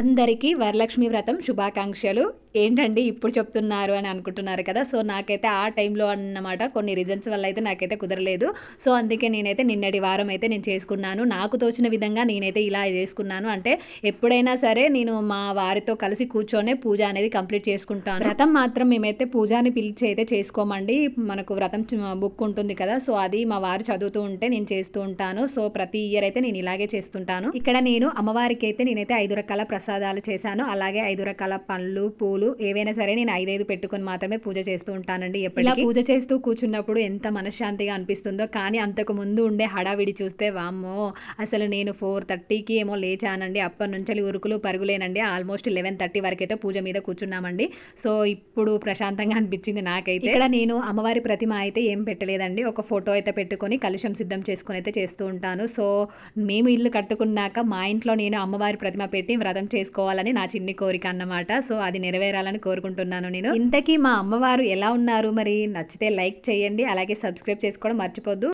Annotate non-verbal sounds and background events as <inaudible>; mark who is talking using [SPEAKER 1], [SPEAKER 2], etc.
[SPEAKER 1] అందరికీ వరలక్ష్మి వ్రతం శుభాకాంక్షలు. ఏంటండి ఇప్పుడు చెప్తున్నారు అని అనుకుంటున్నారు కదా. సో నాకైతే ఆ టైంలో అన్నమాట కొన్ని రీజన్స్ వల్ల అయితే నాకైతే కుదరలేదు. సో అందుకే నేనైతే నిన్నటి వారం అయితే నేను చేసుకున్నాను. నాకు తోచిన విధంగా నేనైతే ఇలా చేసుకున్నాను. అంటే ఎప్పుడైనా సరే నేను మా వారితో కలిసి కూర్చొనే పూజ అనేది కంప్లీట్ చేసుకుంటాను. వ్రతం మాత్రం మేమైతే పూజని పిలిచి అయితే చేసుకోమండి. మనకు వ్రతం బుక్ ఉంటుంది కదా. సో అది మా వారు చదువుతూ ఉంటే నేను చేస్తూ ఉంటాను. సో ప్రతి ఇయర్ అయితే నేను ఇలాగే చేస్తుంటాను. ఇక్కడ నేను అమ్మవారికి అయితే నేనైతే ఐదు రకాల ప్రసాదాలు చేశాను. అలాగే ఐదు రకాల పండ్లు పూలు ఏవైనా సరే నేను ఐదైదు పెట్టుకొని మాత్రమే పూజ చేస్తూ ఉంటానండి ఎప్పటిలా పూజ చేస్తూ కూర్చున్నప్పుడు ఎంత మనశ్శాంతిగా అనిపిస్తుందో కానీ అంతకు ముందు ఉండే హడావిడి చూస్తే వామ్మో అసలు నేను ఫోర్ థర్టీకి ఏమో లేచానండి. అప్పటి నుంచి ఉరుకులు పరుగులేనండి. ఆల్మోస్ట్ లెవెన్ థర్టీ వరకు అయితే పూజ మీద కూర్చున్నామండి. సో ఇప్పుడు ప్రశాంతంగా <laughs> అనిపించింది నాకైతే. ఇక్కడ నేను అమ్మవారి ప్రతిమ అయితే ఏం పెట్టలేదండి. ఒక ఫోటో అయితే పెట్టుకొని కలుషం సిద్ధం చేసుకుని అయితే చేస్తూ ఉంటాను. సో మేము ఇల్లు కట్టుకున్నాక మా ఇంట్లో నేను అమ్మవారి ప్రతిమ పెట్టి వ్రతం చేసుకోవాలని నా చిన్ని కోరిక అన్నమాట. సో అది నెరవేరాలని కోరుకుంటున్నాను నేను. ఇంతకీ మా అమ్మవారు ఎలా ఉన్నారు మరి? నచ్చితే లైక్ చేయండి అలాగే సబ్స్క్రైబ్ చేసుకోవడం మర్చిపోద్దు.